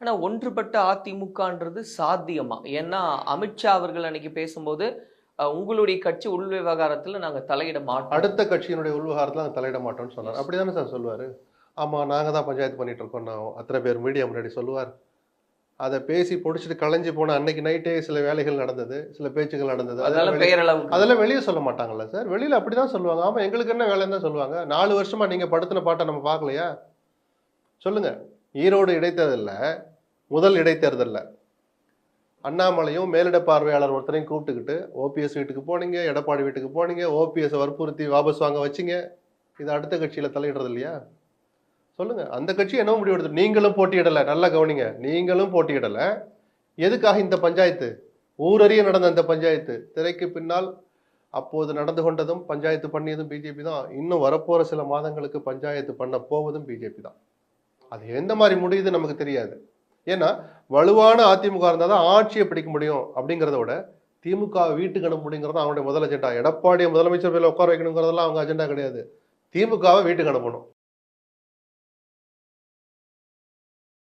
ஆனா ஒன்றுபட்ட அதிமுகன்றது சாத்தியமா? ஏன்னா அமித்ஷா அவர்கள் அன்னைக்கு பேசும்போது உங்களுடைய கட்சி உள் விவகாரத்துல நாங்க தலையிட மாட்டோம். அடுத்த கட்சியினுடைய உள்விவகாரத்தில் நாங்கள் தலையிட மாட்டோம்னு சொன்னார். அப்படிதானே சார் சொல்லுவார்? ஆமாம் நாங்கள் தான் பஞ்சாயத்து பண்ணிட்டு இருக்கோம். நான் அத்தனை பேர் மீடியா முன்னாடி சொல்லுவார். அதை பேசி பிடிச்சிட்டு கலைஞ்சு போன அன்னைக்கு நைட்டே சில வேலைகள் நடந்தது சில பேச்சுகள் நடந்தது. அதெல்லாம் அதெல்லாம் வெளியே சொல்ல மாட்டாங்கல்ல சார். வெளியில அப்படிதான் சொல்லுவாங்க. ஆமா எங்களுக்கு என்ன வேலைன்னு தான் சொல்லுவாங்க. நாலு வருஷமா நீங்க படுத்தின பாட்டை நம்ம பார்க்கலையா? சொல்லுங்க. ஈரோடு இடைத்தேர்தல்ல முதல் இடைத்தேர்தலில். அண்ணாமலையும் மேலிட பார்வையாளர் ஒருத்தரையும் கூப்பிட்டுக்கிட்டு ஓபிஎஸ் வீட்டுக்கு போனீங்க எடப்பாடி வீட்டுக்கு போனீங்க ஓபிஎஸ் வற்புறுத்தி வாபஸ் வாங்க வச்சீங்க. இது அடுத்த கட்சியில் தலையிடுறது இல்லையா? சொல்லுங்க. அந்த கட்சி என்ன முடிவு எடுத்து நீங்களும் போட்டியிடலை. நல்லா கவனிங்க. நீங்களும் போட்டியிடலை. எதுக்காக இந்த பஞ்சாயத்து? ஊரறிய நடந்த இந்த பஞ்சாயத்து. திரைக்கு பின்னால் அப்போது நடந்து கொண்டதும் பஞ்சாயத்து பண்ணியதும் பிஜேபி தான். இன்னும் வரப்போகிற சில மாதங்களுக்கு பஞ்சாயத்து பண்ண போவதும் பிஜேபி தான். அது எந்த மாதிரி முடியுது நமக்கு தெரியாது. ஏன்னா வலுவான அதிமுக இருந்தால் தான் ஆட்சியை பிடிக்க முடியும் அப்படிங்கிறத விட திமுக வீட்டுக்கு அனுப்ப முடியுங்கிறது அவங்களுடைய முதல் அஜெண்டா எடப்பாடியை முதலமைச்சர் பேரில் உட்கார வைக்கணுங்கிறதெல்லாம் அவங்க அஜெண்டா கிடையாது. திமுகவை வீட்டுக்கு அனுப்பணும்